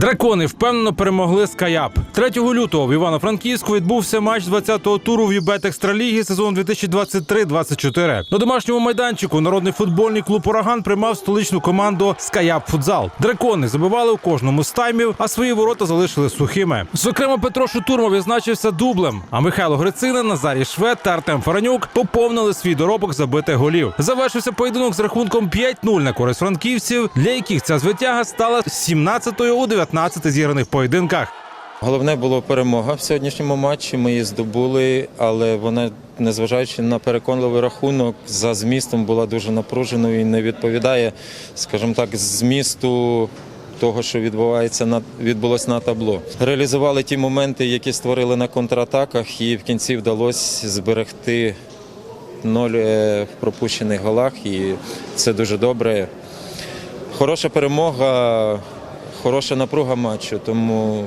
Дракони впевнено перемогли Скаяп. 3 лютого в Івано-Франківську відбувся матч 20-го туру в Юбет Екстраліги сезону 2023-24. На домашньому майданчику народний футбольний клуб Ураган приймав столичну команду Скаяп Футзал. Дракони забивали у кожному з таймів, а свої ворота залишили сухими. Зокрема, Петро Шутурма відзначився дублем. А Михайло Грицина, Назарій Швед та Артем Фаранюк поповнили свій доробок забитих голів. Завершився поєдинок з рахунком 5-0 на користь франківців, для яких ця звитяга стала 17-ю у 19 зіграних поєдинках. Головне було перемога в сьогоднішньому матчі. Ми її здобули, але вона, незважаючи на переконливий рахунок, за змістом була дуже напруженою і не відповідає, скажімо так, змісту. Того, що відбувається на відбулось на табло, реалізували ті моменти, які створили на контратаках, і в кінці вдалося зберегти ноль е, в пропущених голах, і це дуже добре. Хороша перемога, хороша напруга матчу, тому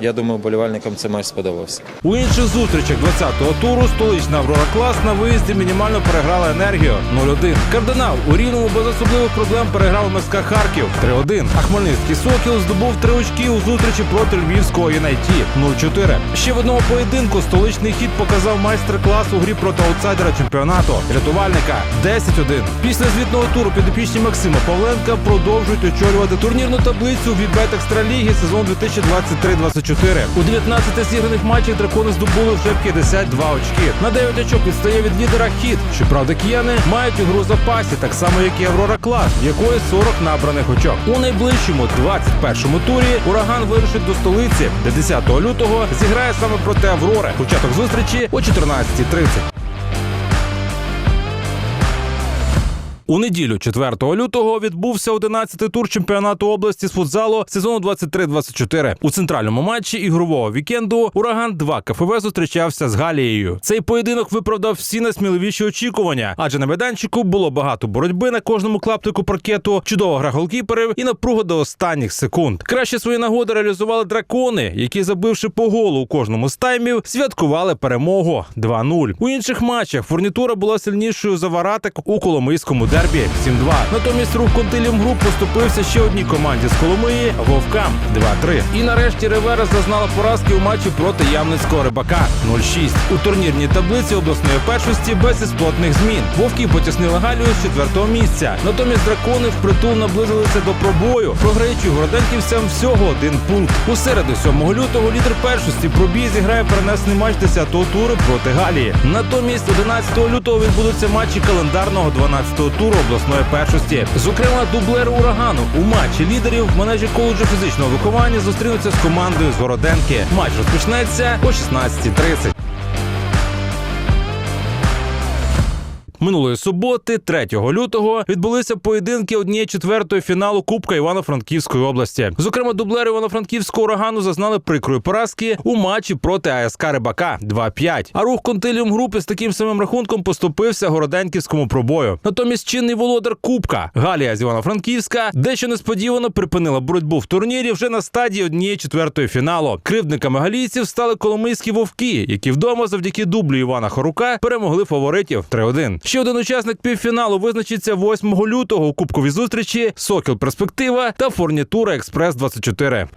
я думаю, болівальникам цей матч сподобався. У інших зустрічах 20-го туру столична Аврора Клас на виїзді мінімально переграла енергію 0-1. Кардинал у рівному без особливих проблем переграв МСК Харків 3-1. А Хмельницький Сокіл здобув три очки у зустрічі проти львівського Юнайті 0-4. Ще в одному поєдинку столичний хід показав майстер-клас у грі проти аутсайдера чемпіонату рятувальника 10-1. Після звітного туру підопічні Максима Павленка продовжують очолювати турнірну таблицю від Екстраліги сезон 2023-24. У 19 зіграних матчах дракони здобули вже 52 очки. На 9 очок відстає від лідера хід. Щоправда, кияни мають ігру гру запасі, так само як і Аврора Клас, в якої 40 набраних очок. У найближчому 21-му турі ураган вирушить до столиці, де 10 лютого зіграє саме проти Аврори. Початок зустрічі о 14.30. У неділю 4 лютого відбувся 11-й тур чемпіонату області з футзалу сезону 23-24. У центральному матчі ігрового вікенду ураган 2 КФВ зустрічався з Галією. Цей поєдинок виправдав всі найсміливіші очікування, адже на майданчику було багато боротьби на кожному клаптику паркету, чудова гра голкіперів і напруга до останніх секунд. Краще свої нагоди реалізували дракони, які, забивши по голу у кожному з таймів, святкували перемогу 2-0. У інших матчах фурнітура була сильнішою за Варатик у Коломийському дербі 7-2. Натомість рух Контиліум Груп поступився ще одній команді з Коломиї Вовкам 2-3. І нарешті Ревера зазнала поразки у матчі проти Ямницького рибака 0-6. У турнірній таблиці обласної першості без істотних змін. Вовки потіснили Галію з четвертого місця. Натомість дракони впритул наблизилися до пробою, програючи городенківцям всього один пункт. У середу 7 лютого лідер першості пробій зіграє перенесений матч 10-го туру проти Галії. Натомість 11 лютого відбудуться матчі календарного 12-го туру обласної першості. Зокрема, дублери урагану у матчі лідерів в коледжу фізичного виховання зустрінуться з командою з Городенки. Матч розпочнеться о 16.30. Минулої суботи, 3 лютого, відбулися поєдинки однієї четвертої фіналу Кубка Івано-Франківської області. Зокрема, дублери Івано-Франківського урагану зазнали прикрої поразки у матчі проти АСК Рибака 2-5. А рух Контиліум групи з таким самим рахунком поступився городенківському пробою. Натомість чинний володар Кубка Галія з Івано-Франківська дещо несподівано припинила боротьбу в турнірі вже на стадії однієї четвертої фіналу. Кривдниками галійців стали коломийські вовки, які вдома завдяки дублю Івана Хорука перемогли фаворитів 3-1. Ще один учасник півфіналу визначиться 8 лютого у кубковій зустрічі Сокіл Перспектива та Форнітура Експрес 24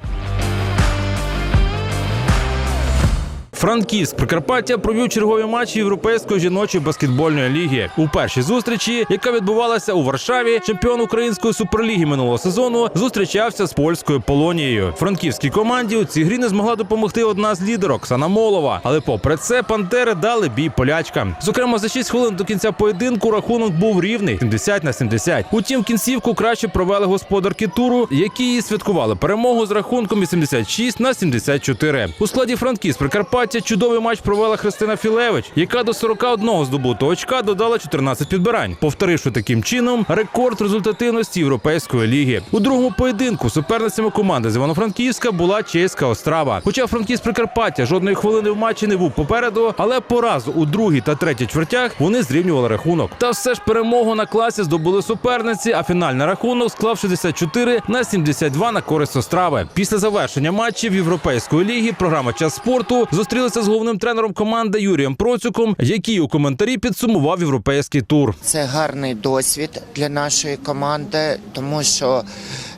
Франківськ Прикарпаття провів чергові матчі Європейської жіночої баскетбольної ліги. У першій зустрічі, яка відбувалася у Варшаві, чемпіон української суперліги минулого сезону зустрічався з польською Полонією. Франківській команді у цій грі не змогла допомогти одна з лідерок Оксана Молова. Але попри це пантери дали бій полячкам. Зокрема, за 6 хвилин до кінця поєдинку рахунок був рівний 70 на 70. Утім, кінцівку краще провели господарки туру, які її святкували перемогу з рахунком 86 на 74. У складі Франківськ Прикарпаття чудовий матч провела Христина Філевич, яка до 41 здобутого очка додала 14 підбирань, повторивши таким чином рекорд результативності європейської ліги. У другому поєдинку суперницями команди з Івано-Франківська була чеська Острава. Хоча Франківськ Прикарпаття жодної хвилини в матчі не був попереду, але поразу у другій та третій чвертях вони зрівнювали рахунок. Та все ж перемогу на класі здобули суперниці, а фінальний рахунок склав 64 на 72 на користь Острави. Після завершення матчів Європейської ліги програма Час спорту зустрілася з головним тренером команди Юрієм Процюком, який у коментарі підсумував європейський тур. Це гарний досвід для нашої команди, тому що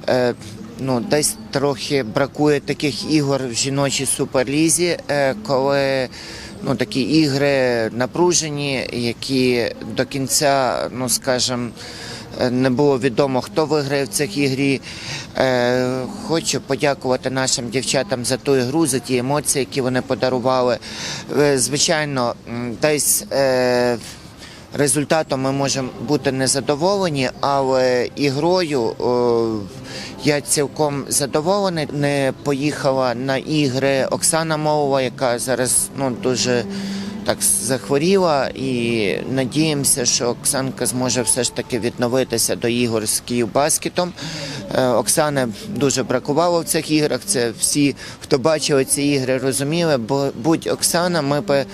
е, ну, десь трохи бракує таких ігор в жіночій суперлізі, е, коли ну, такі ігри напружені, які до кінця, ну скажімо, не було відомо, хто виграє в цих ігрі. Е, хочу подякувати нашим дівчатам за ту ігру, за ті емоції, які вони подарували. Е, звичайно, десь. Е, Результатом ми можемо бути незадоволені, але ігрою я цілком задоволений. Не поїхала на ігри Оксана Мовова, яка зараз ну дуже так захворіла, і надіємося, що Оксанка зможе все ж таки відновитися до ігор з Київбаскетом. Е, Оксани дуже бракувало в цих іграх. Це всі, хто бачили ці ігри, розуміли. Бо будь Оксана, ми би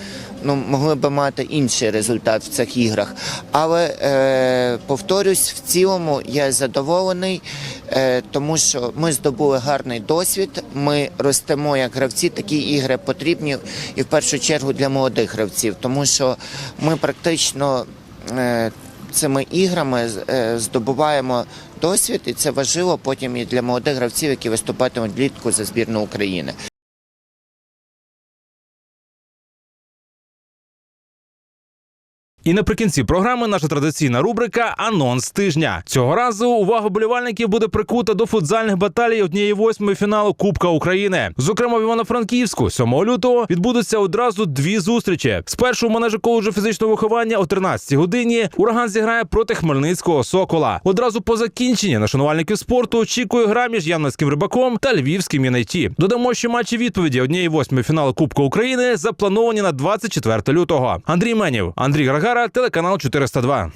ну, могли би мати інший результат в цих іграх. Але е, повторюсь, в цілому я задоволений, е, тому що ми здобули гарний досвід. Ми ростемо як гравці. Такі ігри потрібні і в першу чергу для молодих гравців, тому що ми практично. Е, Цими іграми е, здобуваємо досвід, і це важливо потім і для молодих гравців, які виступатимуть влітку за збірну України. І наприкінці програми наша традиційна рубрика Анонс тижня. Цього разу увага болівальників буде прикута до футзальних баталій однієї восьмої фіналу Кубка України. Зокрема, в Івано-Франківську 7 лютого відбудуться одразу дві зустрічі. Спершу в манежі коледжу фізичного виховання о 13 годині ураган зіграє проти Хмельницького Сокола. Одразу по закінченні на шанувальників спорту очікує гра між Ямницьким рибаком та Львівським Янайті. Додамо, що матчі відповіді однієї восьмої фіналу Кубка України заплановані на 24 лютого. Андрій Менів, Андрій Грагара, телеканал 402.